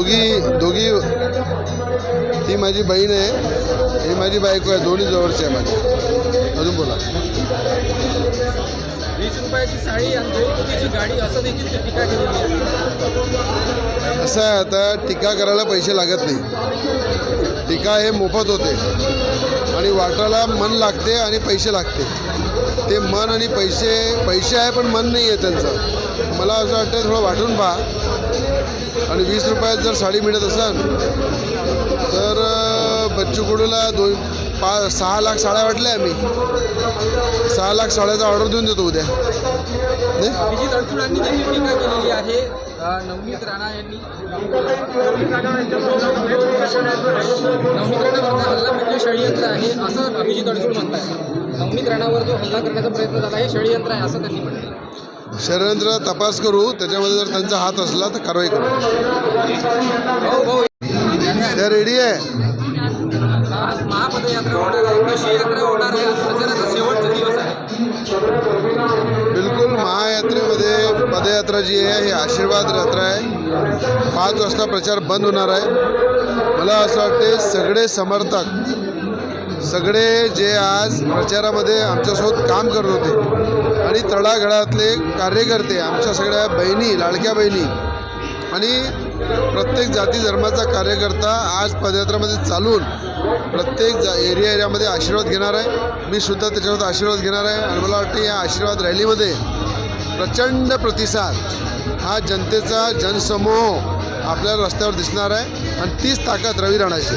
दोघी दोघी ती माझी बहीण आहे ही माझी बायको आहे दोन्ही जवळची आहे माझी. अजून बोला. वीस रुपयाची साडी आणि दोन कोटीची गाडी असं देखील ते टीका केलेली आहे. असं आहे आता टीका करायला पैसे लागत नाही. टीका हे मोफत होते. आणि वाटायला मन लागते आणि पैसे लागते. ते मन आणि पैसे पैसे आहे पण मन नाही आहे त्यांचं. मला असं वाटतं थोडं वाटून पहा. आणि वीस रुपयात जर साडी मिळत असेल तर बच्चू कडूला दोन पा सहा लाख साड्या वाटल्या आम्ही. सहा लाख साड्याचा ऑर्डर देऊन देतो उद्या. नाही केलेली आहे. नवनीत राणा यांनी नवनीत राणावरचा हल्ला म्हणजे षडयंत्र आहे असं अभिजित अडसूळ म्हणतात नवनीत राणावर जो हल्ला करण्याचा प्रयत्न झाला हे षडयंत्र आहे असं त्यांनी म्हटलं षडयंत्र तपास करू त्याच्यामध्ये जर त्यांचा हात असला तर कारवाई करू. त्या रेडी आहे. बिलकुल महायात्रेमध्ये पदयात्रा जी आहे ही आशीर्वाद यात्रा आहे. पाच वाजता प्रचार बंद होणार आहे. मला असं वाटते सगळे समर्थक सगळे जे आज प्रचारामध्ये आमच्यासोबत काम करत होते आणि तळागळातले कार्यकर्ते आमच्या सगळ्या बहिणी लाडक्या बहिणी आणि प्रत्येक जाती धर्माचा कार्यकर्ता आज पदयात्रामध्ये चालून प्रत्येक जा एरिया एरियामध्ये आशीर्वाद घेणार आहे. मी सुद्धा त्याच्यावर आशीर्वाद घेणार आहे आणि मला वाटतं या आशीर्वाद रॅलीमध्ये प्रचंड प्रतिसाद हा जनतेचा जनसमूह आपल्या रस्त्यावर दिसणार आहे आणि तीच ताकद रवी राणाची